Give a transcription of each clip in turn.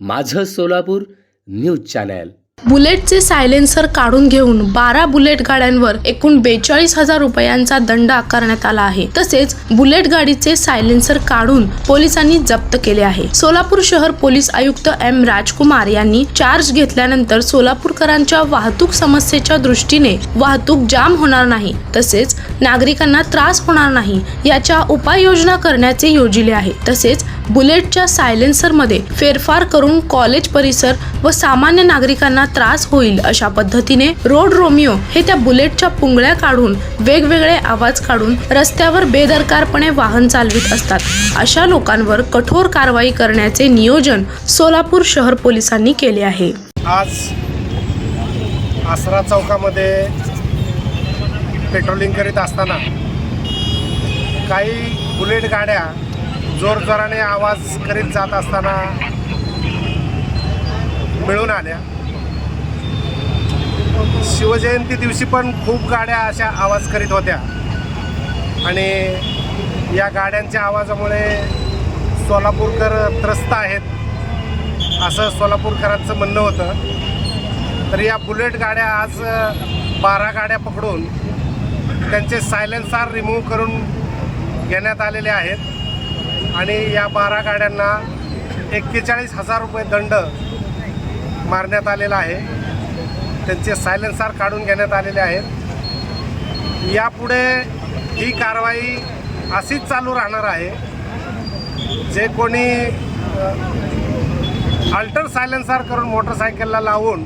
माझं Solapur news channel. बुलेटचे silencer काढून घेऊन बारा बुलेट गाड्यांवर एकूण बेचाळीस हजार रुपयांचा दंड आकारण्यात आला आहे. तसेच बुलेट गाडीचे सायलेन्सर काढून पोलिसांनी जप्त केले आहे. सोलापूर शहर पोलीस आयुक्त एम राजकुमार यांनी चार्ज घेतल्यानंतर सोलापूरकरांच्या वाहतूक समस्येच्या दृष्टीने वाहतूक जाम होणार नाही तसेच नागरिकांना त्रास होणार नाही याच्या उपाययोजना करण्याचे योजिले आहे. तसेच बुलेटच्या सायलेन्सरमध्ये फेरफार करून कॉलेज परिसर व सामान्य नागरिकांना त्रास होईल अशा पद्धतीने रोड रोमिओ हे त्या बुलेटच्या पुंगळ्या काढून वेगवेगळे आवाज काढून रस्त्यावर बेदरकारपणे वाहन चालवित असतात. अशा लोकांवर कठोर कारवाई करण्याचे नियोजन सोलापूर शहर पोलिसांनी केले आहे. आज आसरा चौकामध्ये पेट्रोलिंग करीत असताना काही बुलेट गाड्या जोरजोराने आवाज करीत जात असताना मिळून आल्या. शिवजयंती दिवशी पण खूप गाड्या अशा आवाज करीत होत्या. आणि या गाड्यांच्या आवाजामुळे सोलापूरकर त्रस्त आहेत असं सोलापूरकरांचं म्हणणं होतं. तर या बुलेट गाड्या आज बारा गाड्या पकडून त्यांचे सायलेन्सार रिमूव्ह करून घेण्यात आलेले आहेत. आणि या बारा गाड्यांना एक्केचाळीस हजार रुपये दंड मारण्यात आलेला आहे. त्यांचे सायलेन्सर काढून घेण्यात आलेले आहेत. यापुढे ही कारवाई अशीच चालू राहणार आहे. जे कोणी अल्टर सायलेन्सर करून मोटरसायकलला लावून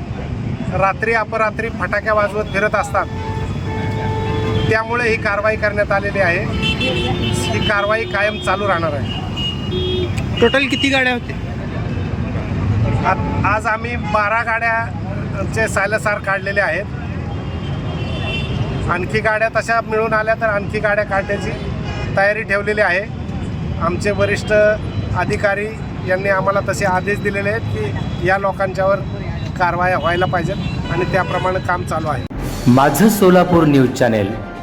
रात्री अपरात्री फटाक्या वाजवत फिरत असतात त्यामुळे ही कारवाई करण्यात आलेली आहे. ही कारवाई कायम चालू राहणार आहे. टोटल किती गाड्या होते आ- आज आम्ही बारा गाड्याचे सायलेन्सर काढलेले आहेत. आणखी गाड्या तशा मिळून आल्या तर आणखी गाड्या काढण्याची तयारी ठेवलेली आहे. आमचे वरिष्ठ अधिकारी यांनी आम्हाला तसे आदेश दिलेले आहेत की या लोकांच्यावर कारवाया व्हायला पाहिजेत आणि त्याप्रमाणे काम चालू आहे. माझं सोलापूर न्यूज चॅनल